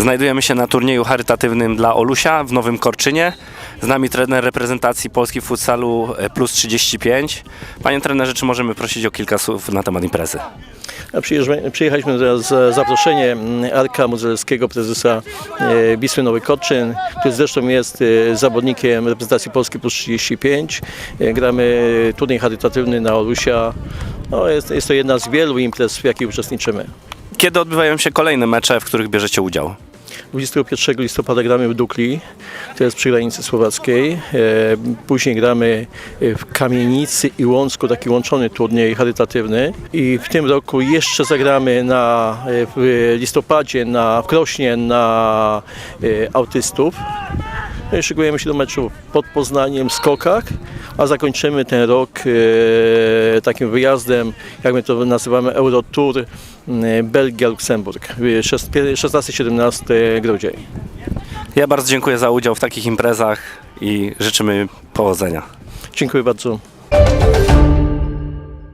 Znajdujemy się na turnieju charytatywnym dla Olusia w Nowym Korczynie. Z nami trener reprezentacji Polski w futsalu e, plus 35. Panie trenerze, czy możemy prosić o kilka słów na temat imprezy? Przyjechaliśmy teraz za zaproszenie Arka Modzelskiego, prezesa e, Wisły Nowy Korczyn, który zresztą jest e, zawodnikiem reprezentacji Polski plus 35. E, Gramy turniej charytatywny na Olusia. No, jest, jest to jedna z wielu imprez, w jakich uczestniczymy. Kiedy odbywają się kolejne mecze, w których bierzecie udział? 21 listopada gramy w Dukli, to jest przy granicy słowackiej. E, Później gramy w Kamienicy i Łącku, taki łączony turniej charytatywny. I w tym roku jeszcze zagramy na, e, w listopadzie na, w Krośnie na e, autystów. No szykujemy się do meczu pod Poznaniem w Skokach, a zakończymy ten rok e, takim wyjazdem, jak my to nazywamy, Eurotour e, Belgia-Luksemburg, e, 16-17 grudzień. Ja bardzo dziękuję za udział w takich imprezach i życzymy powodzenia. Dziękuję bardzo.